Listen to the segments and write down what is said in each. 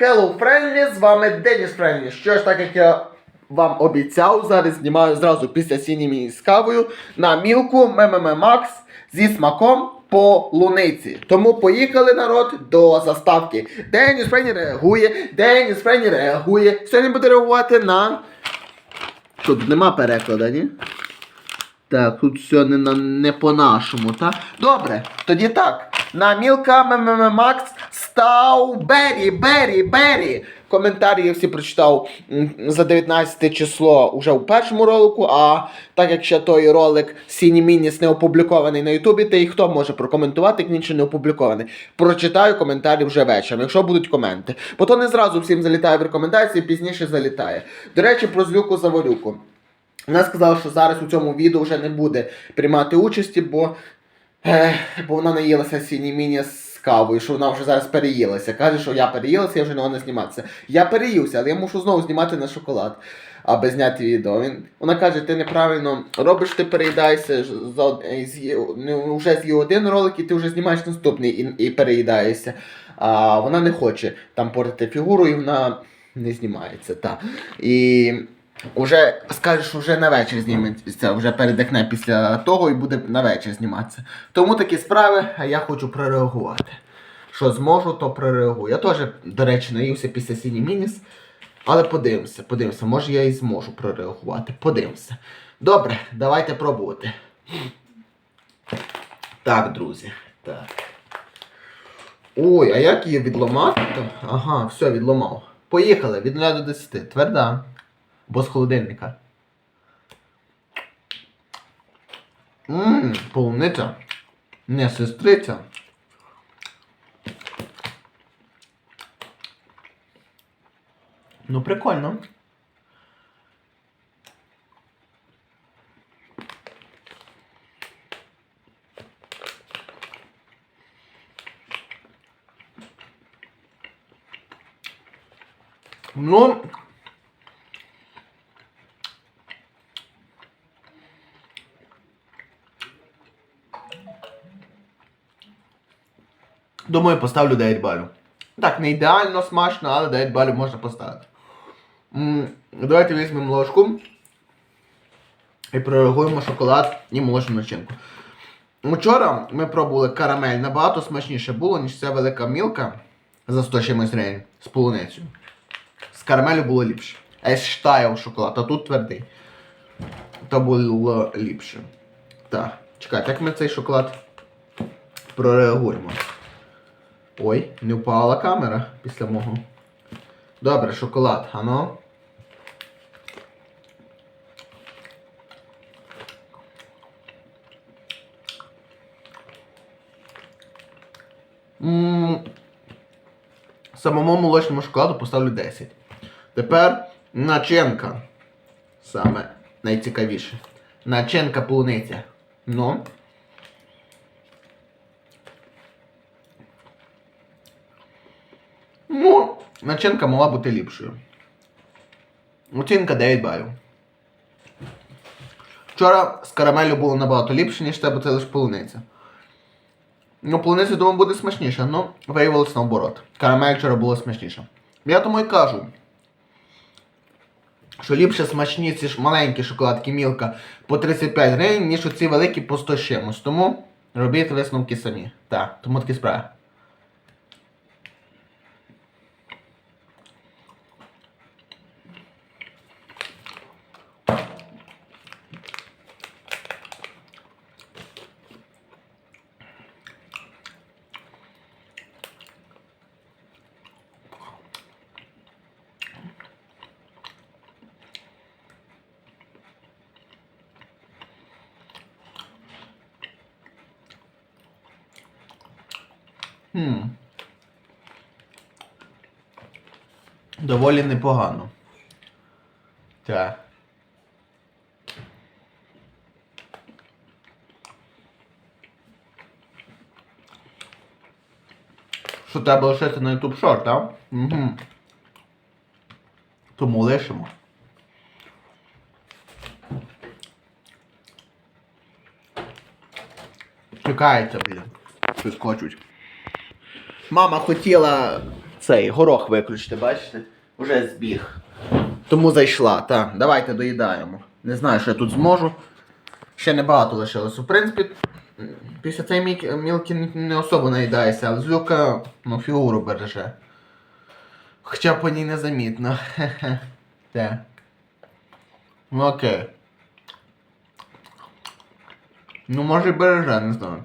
Hello, Friendly, з вами Деніс Френлі. Що ж, так як я вам обіцяв, зараз знімаю зразу після сіні з кавою на мілку МММ Макс зі смаком по луниці. Тому поїхали народ до заставки. Деніс Френлі реагує, Деніс Френлі реагує. Сьогодні буде реагувати на. Тут нема перекладу, ні? Так, тут все не, не по-нашому, так? Добре, тоді так. На Мілка Макс став Бері, Бері, Бері. Коментарі я всі прочитав за 19 число уже у першому ролику, а так як ще той ролик Сіні Мініс не опублікований на Ютубі, то і хто може прокоментувати, як він ще не опублікований. Прочитаю коментарі вже вечором, якщо будуть коменти. Бо то не зразу всім залітає в рекомендації, пізніше залітає. До речі, про злюку Заварюку. Вона сказала, що зараз у цьому відео вже не буде приймати участі, бо, бо вона наїлася сіні міні з кавою, що вона вже зараз переїлася. Каже, що я переїлася, я вже не можу зніматися. Я переївся, але я мушу знову знімати на шоколад, аби зняти відео. Він, вона каже, ти неправильно робиш, ти переїдаєшся з, ну, вже з'їв один ролик, і ти вже знімаєш наступний і, і переїдаєшся. А вона не хоче там портити фігуру, і вона не знімається. Та. І Уже скаже, що вже на вечір зніметься, вже передихне після того і буде на вечір зніматися. Тому такі справи, а я хочу прореагувати. Що зможу, то прореагую. Я теж, до речі, наївся після Сіні Мініс. Але подивимося, подивимося, може я і зможу прореагувати. Подивимося. Добре, давайте пробувати. Так, друзі. Так. Ой, а як її відломати? Ага, все, відломав. Поїхали, від 0 до 10. Тверда. Бо з холодильника. Ммм, полуниця. Не сестриця. Ну, прикольно. Ну, Думаю, поставлю 9 балів. Так, не ідеально смачно, але 9 балів можна поставити. М, Давайте візьмемо ложку і прореагуємо шоколад і молочну начинку. Вчора ми пробували карамель, набагато смачніше було, ніж ця велика мілка за 100 чимось гривень з полуницею. З карамелю було ліпше. Ештайл шоколад, а тут твердий. То було ліпше. Так, чекайте, як ми цей шоколад прореагуємо. Ой, не впала камера після мого. Добре, шоколад, ано. Самому молочному шоколаду поставлю 10. Тепер начинка. Саме найцікавіше. Начинка полуниця. Ну. Ну, начинка могла бути ліпшою. Оцінка 9 балів. Вчора з карамелю було набагато ліпше, ніж це, бо це лише полуниця. Ну, полуниця, думаю, буде смачніше, ну, виявилось наоборот. Карамель вчора було смачніше. Я тому і кажу, що ліпше смачні ці ж маленькі шоколадки мілка по 35 гривень, ніж оці великі по 100 з чимось. Тому робіть висновки самі. Так, тому такі справи. Хм. Доволі непогано. Так. Що треба лишити на YouTube Short, так? Угу. Тому лишимо. Чекається, блін. Щось хочуть. Мама хотіла цей горох виключити, бачите? Уже збіг. Тому зайшла, так. Давайте доїдаємо. Не знаю, що я тут зможу. Ще небагато лишилось. В принципі, після цієї мілки не особо наїдається, але злюка ну, фігуру береже. Хоча по ній незамітно. Те. Ну окей. Ну може і береже, не знаю.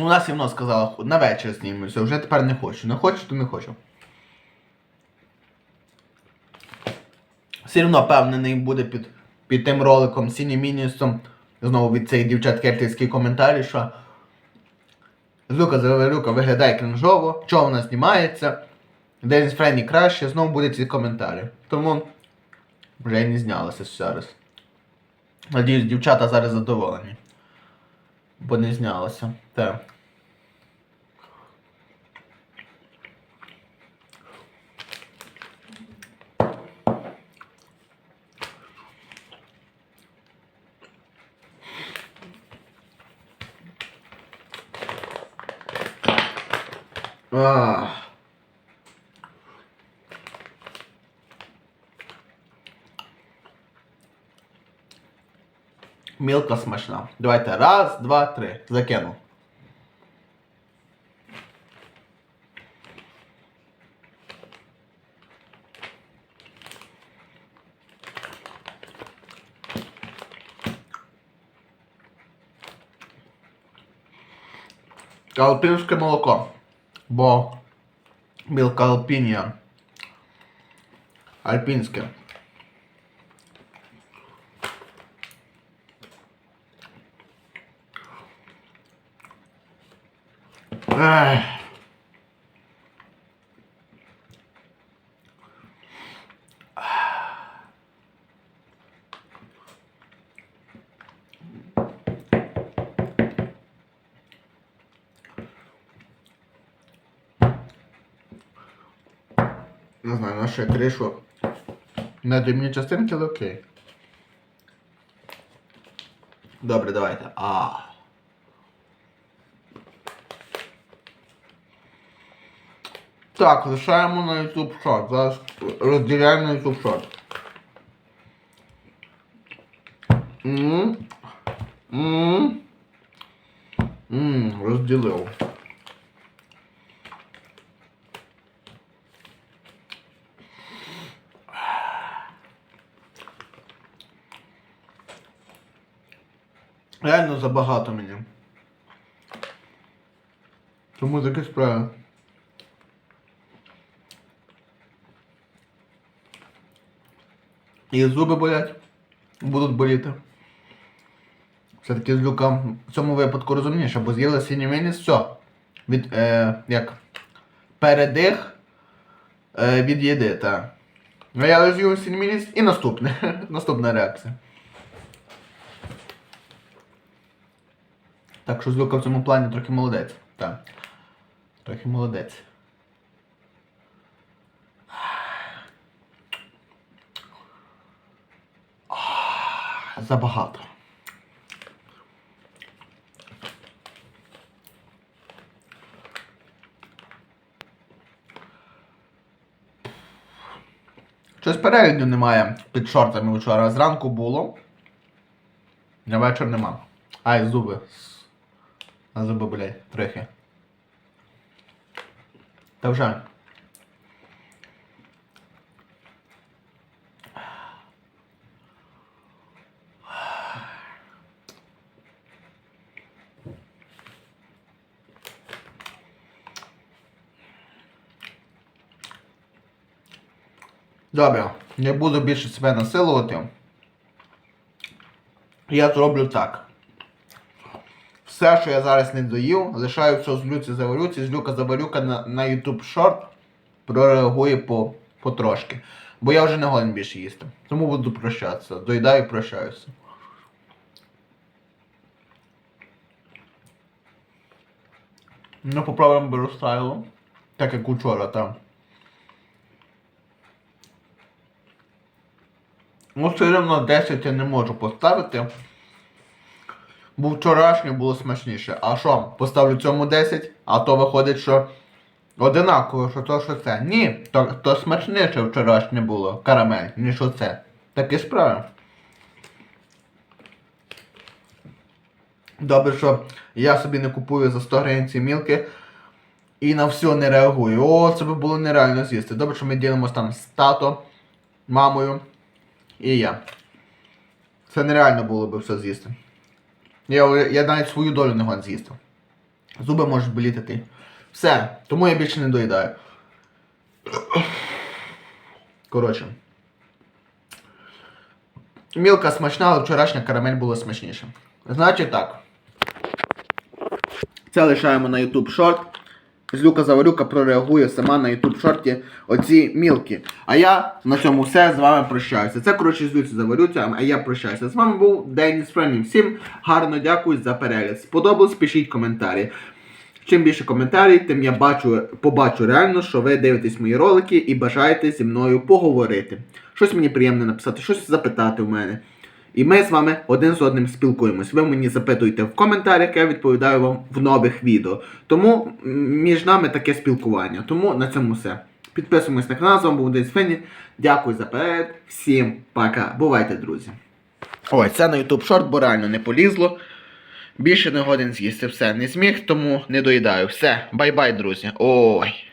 Ну, Вона все одно сказала, на вечір знімемося, вже тепер не хочу. Не хочу, то не хочу. Все одно впевнений буде під, під тим роликом Сіні Мінісом. Знову від цих дівчат кертівський коментарі, що Злюка Заверюка виглядає кринжово, чого вона знімається, Денис Фрейні краще, знову будуть ці коментарі. Тому вже і не знялося зараз. Надіюсь, дівчата зараз задоволені. Бо не знялося. Так. Ах. Мілка смачна. Давайте раз, два, три. Закинув. Алпінське молоко. Бо мілка алпінія. Альпінське. Ех. Не знаю, на що кришу. На дрібні частинки, але окей. Добре, давайте. А. Так, лишаємо на YouTube Short. Зараз розділяємо на YouTube Short. Ммм. Ммм. Ммм, розділив. Реально забагато мені. Тому таке справа. І зуби болять, будуть боліти. Все-таки з люка в цьому випадку розумніше, бо з'їли синій мініс, все. Від, е, як, передих е, від їди, так. Ну я з'їв синій мініс і наступне. Наступна реакція. Так що Злюка в цьому плані трохи молодець. Так. Трохи молодець. Забагато. Щось перегляду немає під шортами вчора. Зранку було. На вечір нема. Ай, зуби. На зуби, блядь, трохи. Та вже. Добре, не буду більше себе насилувати. Я зроблю так. Все, що я зараз не доїв, лишаю все з люці заварюці, з люка заварюка на, на YouTube Short прореагує по, потрошки. Бо я вже не годен більше їсти. Тому буду прощатися. Доїдаю і прощаюся. Ну, попробуємо беру стайлу. Так як учора там. Ну, все рівно 10 я не можу поставити. Бо вчорашнє було смачніше. А що, поставлю цьому 10, а то виходить, що одинаково, що то, що це. Ні, то, то смачніше вчорашнє було карамель, ніж оце. Такі справи. Добре, що я собі не купую за 100 гривень ці мілки і на все не реагую. О, це би було нереально з'їсти. Добре, що ми ділимося там з тато, мамою і я. Це нереально було би все з'їсти. Я, я навіть свою долю не гон з'їсти. Зуби можуть боліти ти. Все, тому я більше не доїдаю. Коротше. Мілка смачна, але вчорашня карамель була смачніша. Значить так. Це лишаємо на YouTube шорт. Злюка Заварюка прореагує сама на YouTube шорті оці мілки. А я на цьому все з вами прощаюся. Це коротше Злюці Заварюця, а я прощаюся. З вами був Деніс Френім. Всім гарно дякую за перегляд. Сподобалось, пишіть коментарі. Чим більше коментарів, тим я бачу, побачу реально, що ви дивитесь мої ролики і бажаєте зі мною поговорити. Щось мені приємне написати, щось запитати в мене. І ми з вами один з одним спілкуємось. Ви мені запитуєте в коментарях, я відповідаю вам в нових відео. Тому між нами таке спілкування. Тому на цьому все. Підписуємось на канал, з вами був Денис Фені. Дякую за перегляд. Всім пока. Бувайте, друзі. Ой, це на YouTube шорт, бо реально не полізло. Більше не годин з'їсти все. Не зміг, тому не доїдаю. Все, бай-бай, друзі. Ой.